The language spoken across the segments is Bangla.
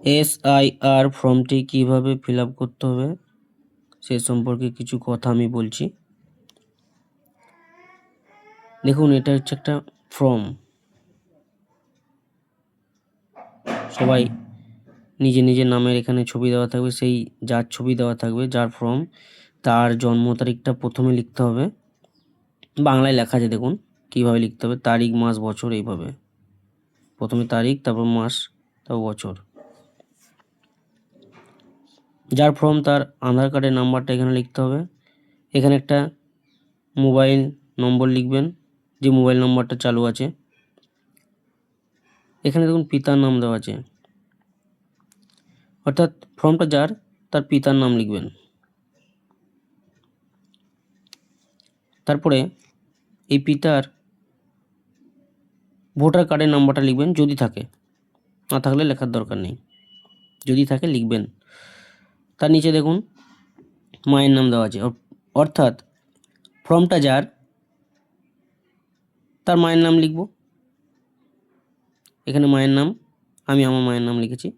এস আই আর ফর্মটি কীভাবে ফিল করতে হবে, সে সম্পর্কে কিছু কথা আমি বলছি। দেখুন, এটা হচ্ছে একটা ফর্ম সবাই নিজে নিজের নামের এখানে ছবি দেওয়া থাকবে, সেই যার ছবি দেওয়া থাকবে, যার ফর্ম তার জন্ম তারিখটা প্রথমে লিখতে হবে। বাংলায় লেখা আছে, দেখুন, কীভাবে লিখতে হবে, তারিখ, মাস, বছর, এইভাবে। প্রথমে তারিখ, তারপর মাস, তারপর বছর। যার ফর্ম তার আধার কার্ডের নাম্বারটা এখানে লিখতে হবে। এখানে একটা মোবাইল নম্বর লিখবেন, যে মোবাইল নম্বরটা চালু আছে। এখানে দেখুন পিতার নাম দেওয়া আছে। অর্থাৎ ফর্মটা যার, তার পিতার নাম লিখবেন। তারপরে এই পিতার ভোটার কার্ডের নাম্বারটা লিখবেন, যদি থাকে। না থাকলে লেখার দরকার নেই। যদি থাকে, লিখবেন। তার নিচে দেখুন, মায়ের নাম দেওয়া আছে। অর্থাৎ ফর্মটা যার, তার মায়ের নাম লিখব। এখানে মায়ের নাম, আমি আমার মায়ের নাম লিখেছি।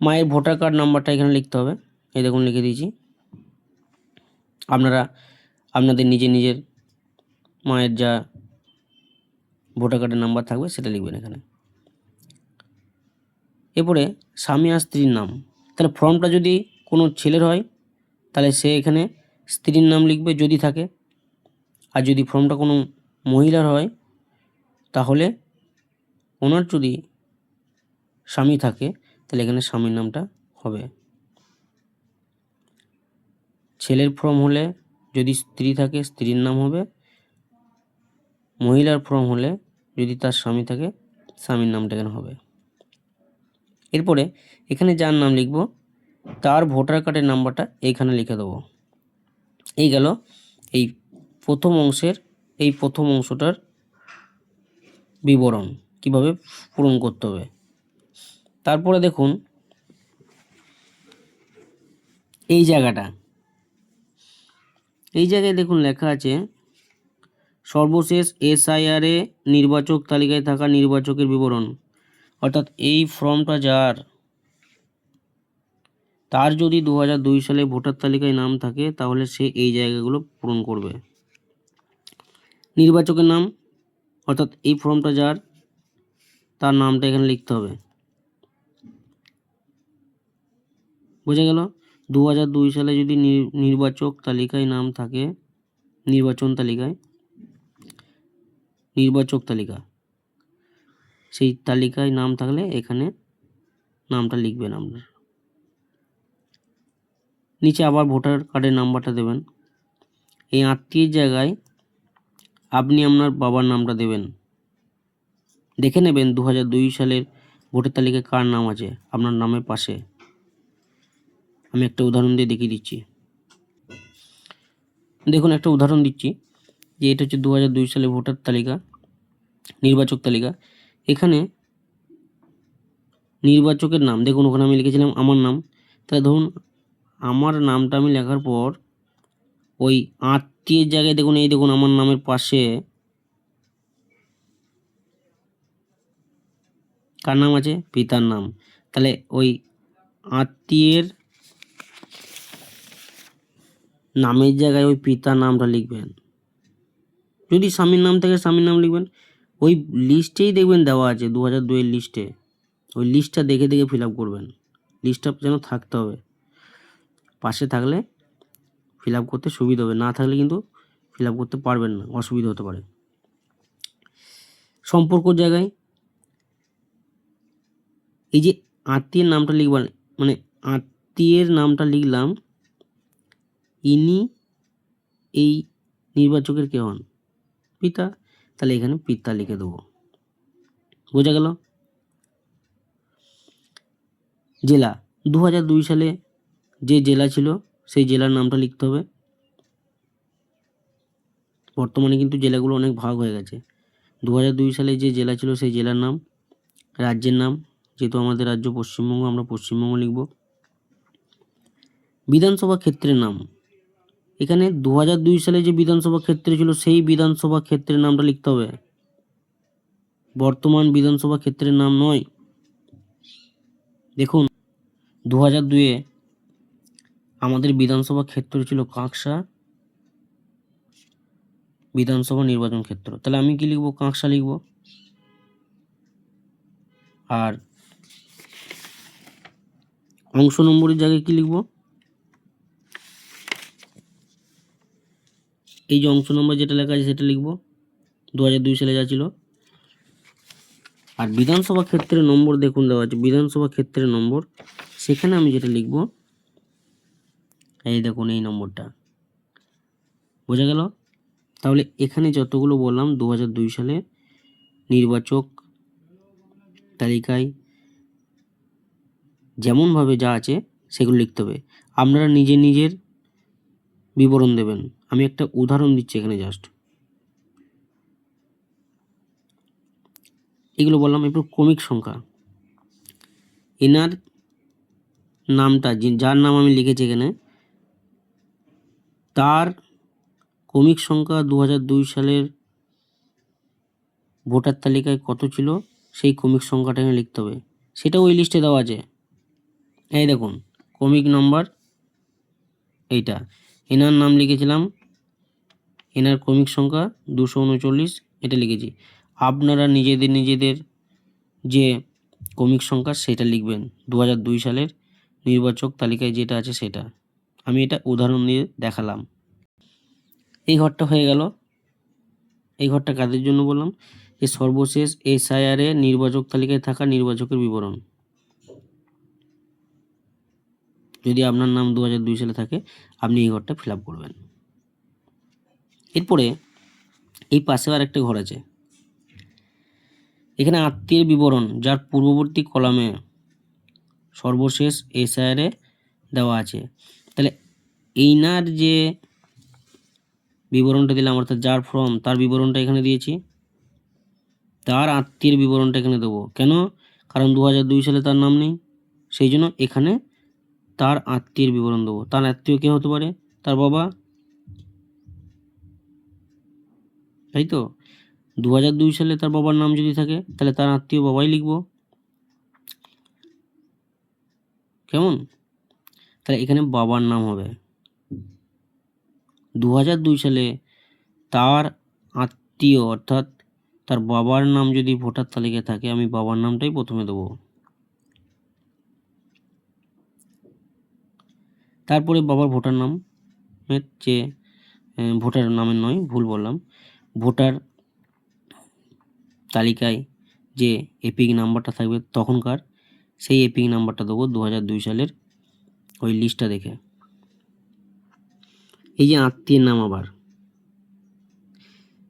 মায়ের ভোটার কার্ড নাম্বারটা এখানে লিখতে হবে। এই দেখুন, লিখে দিয়েছি। আপনারা, আপনাদের নিজের নিজের মায়ের যা ভোটার কার্ডের নাম্বার থাকবে, সেটা লিখবেন এখানে। এরপরে স্বামী আর স্ত্রীর নাম। তাহলে ফর্মটা যদি কোনো ছেলের হয়, তাহলে সে এখানে স্ত্রীর নাম লিখবে যদি থাকে। আর যদি ফর্মটা কোনো মহিলার হয়, তাহলে ওনার যদি স্বামী থাকে, তাহলে এখানে স্বামীর নামটা হবে। ছেলের ফর্ম হলে যদি স্ত্রী থাকে, স্ত্রীর নাম হবে। মহিলার ফর্ম হলে যদি তার স্বামী থাকে, স্বামীর নামটা এখানে হবে। এরপরে এখানে যার নাম লিখব, তার ভোটার কার্ডের নাম্বারটা এইখানে লিখে দেবো। এই গেল এই প্রথম অংশের, এই প্রথম অংশটার বিবরণ, কীভাবে পূরণ করতে হবে। তারপরে দেখুন, এই জায়গাটা, এই জায়গায় দেখুন লেখা আছে, সর্বশেষ এসআইআরে নির্বাচক তালিকায় থাকা নির্বাচকের বিবরণ। অর্থাৎ এই ফর্মটা যার, তার যদি দু সালে ভোটার তালিকায় নাম থাকে, তাহলে সে এই জায়গাগুলো পূরণ করবে। নির্বাচকের নাম, অর্থাৎ এই ফর্মটা যার, তার নামটা এখানে লিখতে হবে। বোঝা গেল? দু সালে যদি নির- নির্বাচক তালিকায় নাম থাকে, নির্বাচন তালিকায়, নির্বাচক তালিকা সেই তালিকায় নাম থাকলে এখানে নামটা লিখবেন আপনার। নিচে আবার ভোটার কার্ডের নাম্বারটা দেবেন। এই আত্মীয়ের জায়গায় আপনি আপনার বাবার নামটা দেবেন। দেখে নেবেন দু সালের ভোটার তালিকায় কার নাম আছে, আপনার নামের পাশে। আমি একটা উদাহরণ দিয়ে দেখিয়ে দিচ্ছি। দেখুন, একটা উদাহরণ দিচ্ছি যে এটা হচ্ছে দু সালে ভোটার তালিকা, নির্বাচক তালিকা। এখানে নির্বাচকের নাম, দেখুন ওখানে আমি লিখেছিলাম আমার নাম। তাহলে ধরুন আমার নামটা আমি লেখার পর ওই আত্মীয়ের জায়গায় দেখুন, এই দেখুন আমার নামের পাশে কার নাম আছে? পিতার নাম। তাহলে ওই আত্মীয়ের নামের জায়গায় ওই পিতার নামটা লিখবেন। যদি স্বামীর নাম থেকে, স্বামীর নাম লিখবেন। ওই লিস্টেই দেখবেন দেওয়া আছে দু হাজার দুইয়ের লিস্টে ওই লিস্টটা দেখে দেখে ফিল আপ করবেন। লিস্টটা যেন থাকতে হবে। পাশে থাকলে ফিল আপ করতে সুবিধা হবে। না থাকলে কিন্তু ফিল আপ করতে পারবেন না, অসুবিধা হতে পারে। সম্পর্কর জায়গায় এই যে আত্মীয়ের নামটা লিখবেন মানে আত্মীয়ের নামটা লিখলাম, ইনি এই নির্বাচকের কে হন? পিতা তাহলে এখানে পিতা লিখে দেবো। বোঝা গেল? জেলা দু সালে যে জেলা ছিল, সেই জেলার নামটা লিখতে হবে। বর্তমানে কিন্তু জেলাগুলো অনেক ভাগ হয়ে গেছে। দু সালে যে জেলা ছিল, সেই জেলার নাম, রাজ্যের নাম, যেহেতু আমাদের রাজ্য পশ্চিমবঙ্গ, আমরা পশ্চিমবঙ্গ লিখব। বিধানসভা ক্ষেত্রের নাম এখানে দু সালে যে বিধানসভা ক্ষেত্র ছিল, সেই বিধানসভা ক্ষেত্রের নামটা লিখতে হবে। বর্তমান বিধানসভা ক্ষেত্রের নাম নয়। দেখুন দু হাজার দুয়ে আমাদের বিধানসভা ক্ষেত্র ছিল কাঁকসা, বিধানসভা নির্বাচন ক্ষেত্র। তাহলে আমি কি লিখব? কাঁকসা লিখব। আর অংশ নম্বরের জায়গায় কি লিখব? এই যে অংশ নম্বর যেটা লেখা আছে সেটা লিখব। দু দুই সালে যা ছিল। আর বিধানসভা ক্ষেত্রে নম্বর দেখুন দেওয়া আছে, বিধানসভা ক্ষেত্রে নম্বর। সেখানে আমি যেটা লিখব, এই দেখুন এই নম্বরটা। বোঝা গেল? তাহলে এখানে যতগুলো বললাম দু দুই সালে নির্বাচক তালিকায় যেমনভাবে যা আছে, সেগুলো লিখতে হবে। আপনারা নিজে নিজের বিবরণ দেবেন। আমি একটা উদাহরণ দিচ্ছি এখানে জাস্ট এগুলো বললাম একটু ক্রমিক সংখ্যা। এনার নামটা যার নাম আমি লিখেছি এখানে, তার ক্রমিক সংখ্যা দু সালের ভোটার তালিকায় কত ছিল, সেই ক্রমিক সংখ্যাটা এখানে লিখতে হবে। সেটা ওই লিস্টে দেওয়া আছে। এই দেখুন, ক্রমিক নম্বর এইটা। এনার নাম লিখেছিলাম এনার ক্রমিক সংখ্যা দুশো উনচল্লিশ, এটা লিখেছি। আপনারা নিজেদের নিজেদের যে ক্রমিক সংখ্যা সেটা লিখবেন। দু দুই সালের নির্বাচক তালিকায় যেটা আছে সেটা। আমি এটা উদাহরণ দিয়ে দেখালাম। এই ঘরটা হয়ে গেল। এই ঘরটা কাদের জন্য বললাম? যে সর্বশেষ এসআইআর নির্বাচক তালিকায় থাকা নির্বাচকের বিবরণ। যদি আপনার নাম দু সালে থাকে, আপনি এই ঘরটা ফিল করবেন। এরপরে এই পাশেও আর একটা ঘর আছে। এখানে আত্মীয়ের বিবরণ, যার পূর্ববর্তী কলামে সর্বশেষ এসআইআরে দেওয়া আছে। তাহলে এইনার যে বিবরণটা দিলাম, অর্থাৎ যার ফর্ম তার বিবরণটা এখানে দিয়েছি। তার আত্মীয়ের বিবরণটা এখানে দেবো। কেন? কারণ দু সালে তার নাম নেই। সেই জন্য এখানে তার আত্মীয়ের বিবরণ দেবো। তার আত্মীয় কে হতে পারে? তার বাবা তাই তো? দু হাজার দুই সালে তার বাবার নাম যদি থাকে, তাহলে তার আত্মীয় বাবাই লিখব। কেমন? তাহলে এখানে বাবার নাম হবে। দু হাজার দুই সালে তার আত্মীয়, অর্থাৎ তার বাবার নাম যদি ভোটার তালিকায় থাকে, আমি বাবার নামটাই প্রথমে দেবো। তারপরে বাবার ভোটার নাম যে ভোটার নামের নয়, ভুল বললাম। ভোটার তালিকায় যে এপিক নাম্বারটা থাকবে তখনকার, সেই এপিক নাম্বারটা দেবো দু দুই সালের ওই লিস্টটা দেখে। এই যে আত্মীয়ের নাম আবার।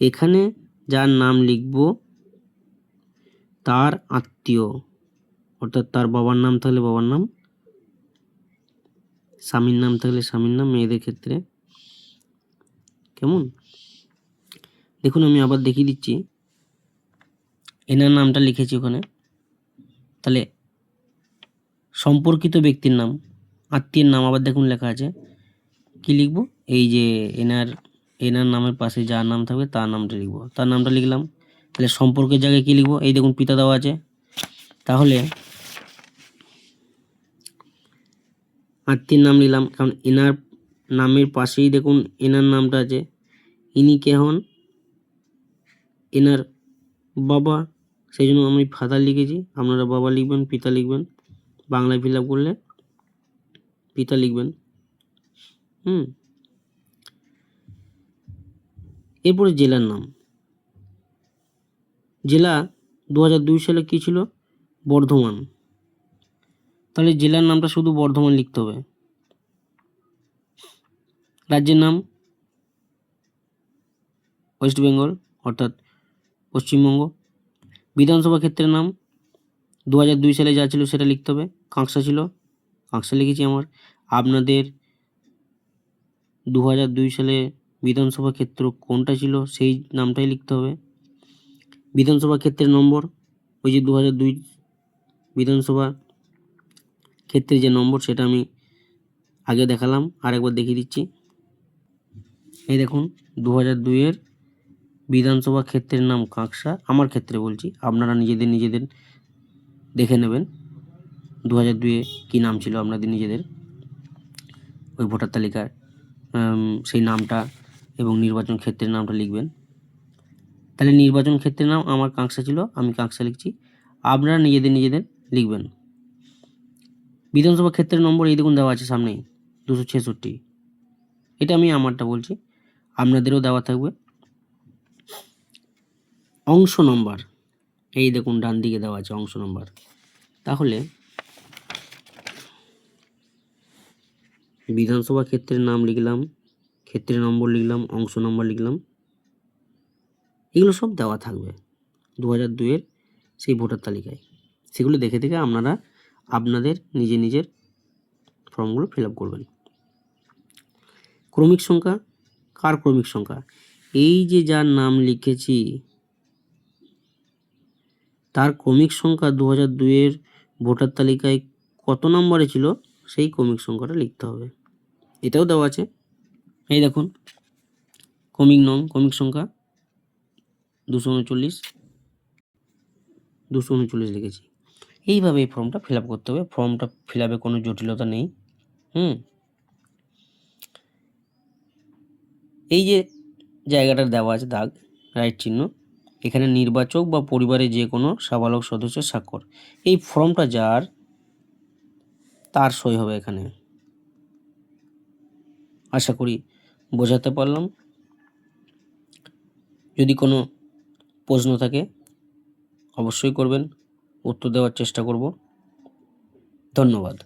এখানে যার নাম লিখব তার আত্মীয়, অর্থাৎ তার বাবার নাম থাকলে বাবার নাম, স্বামীর নাম থাকলে স্বামীর নাম, মেয়েদের ক্ষেত্রে। কেমন? দেখুন, আমি আবার দেখিয়ে দিচ্ছি। এনার নামটা লিখেছি ওখানে। তাহলে সম্পর্কিত ব্যক্তির নাম, আত্মীয়ের নাম আবার দেখুন লেখা আছে। কি লিখব? এই যে এনার এনার নামের পাশে যার নাম থাকবে, তার নামটা লিখব। তার নামটা লিখলাম। তাহলে সম্পর্কের জায়গায় কি লিখব? এই দেখুন, পিতা দেওয়া আছে। তাহলে আত্মীয়ের নাম নিলাম কারণ এনার নামের পাশেই দেখুন, এনার নামটা আছে। ইনি কে হন? এনার বাবা সেই জন্য আমি ফাদার লিখেছি। আপনারা বাবা লিখবেন, পিতা লিখবেন, বাংলায় ফিল আপ করলে পিতা লিখবেন। হুম। এরপরে জেলার নাম। জেলা দু সালে কী ছিল? বর্ধমান। তাহলে জেলার নামটা শুধু বর্ধমান লিখতে হবে। রাজ্যের নাম? ওয়েস্ট বেঙ্গল, অর্থাৎ পশ্চিমবঙ্গ। বিধানসভা ক্ষেত্রের নাম দু হাজার দুই সালে যা ছিল সেটা লিখতে হবে। কাঁকসা ছিল। কাঁকসা লিখেছি আমার। আপনাদের দু হাজার দুই সালে বিধানসভা ক্ষেত্র কোনটা ছিল সেই নামটাই লিখতে হবে। বিধানসভা ক্ষেত্রের নম্বর, ওই যে দু হাজার দুই বিধানসভা ক্ষেত্রে যে নম্বর সেটা আমি আগে দেখালাম। আরেকবার দেখিয়ে দিচ্ছি। এই দেখুন দু হাজার দুইয়ের বিধানসভা ক্ষেত্রের নাম কাঁকসা, আমার ক্ষেত্রে বলছি, আপনারা নিজেদের নিজেদের দেখে নেবেন। দু হাজার দুয়ে কী নাম ছিল আপনাদের নিজেদের? ওই ভোটার তালিকার সেই নামটা এবং নির্বাচন ক্ষেত্রের নামটা লিখবেন। তাহলে নির্বাচন ক্ষেত্রের নাম আমার কাঁকসা ছিল, আমি কাঁকসা লিখছি। আপনারা নিজেদের নিজেদের লিখবেন। বিধানসভা ক্ষেত্রের নম্বর এই দেখুন দেওয়া আছে সামনেই, দুশো ছেষট্টি। এটা আমি আমারটা বলছি, আপনাদেরও দেওয়া থাকবে। অংশ নম্বর। এই দেখুন, ডান দিকে দেওয়া আছে অংশ নম্বর। তাহলে বিধানসভা ক্ষেত্রের নাম লিখলাম, ক্ষেত্রের নম্বর লিখলাম, অংশ নম্বর লিখলাম। এগুলো সব দেওয়া থাকবে দু হাজার দুইয়ের সেই ভোটার তালিকায়। সেগুলো দেখে দেখে আপনারা আপনাদের নিজে নিজের ফর্মগুলো ফিল আপ করবেন। ক্রমিক সংখ্যা, কার ক্রমিক সংখ্যা? এই যে যার নাম লিখেছি তার ক্রমিক সংখ্যা দু হাজার দুইয়ের ভোটার তালিকায় কত নম্বরে ছিল? সেই ক্রমিক সংখ্যাটা লিখতে হবে। এটাও দেওয়া আছে। এই দেখুন ক্রমিক নং ক্রমিক সংখ্যা দুশো উনচল্লিশ দুশো উনচল্লিশ লিখেছি। এইভাবে এই ফর্মটা ফিল করতে হবে। ফর্মটা ফিল কোনো জটিলতা নেই। হুম? এই যে জায়গাটা দেওয়া আছে, দাগ রাইট চিহ্ন এখানে নির্বাচক বা পরিবারের যে কোনো সাবালক সদস্যের স্বাক্ষর। এই ফর্মটা যার, তার সই হবে এখানে। আশা করি বোঝাতে পারলাম। যদি কোনো প্রশ্ন থাকে, অবশ্যই করবেন। উত্তর দেওয়ার চেষ্টা করব। ধন্যবাদ।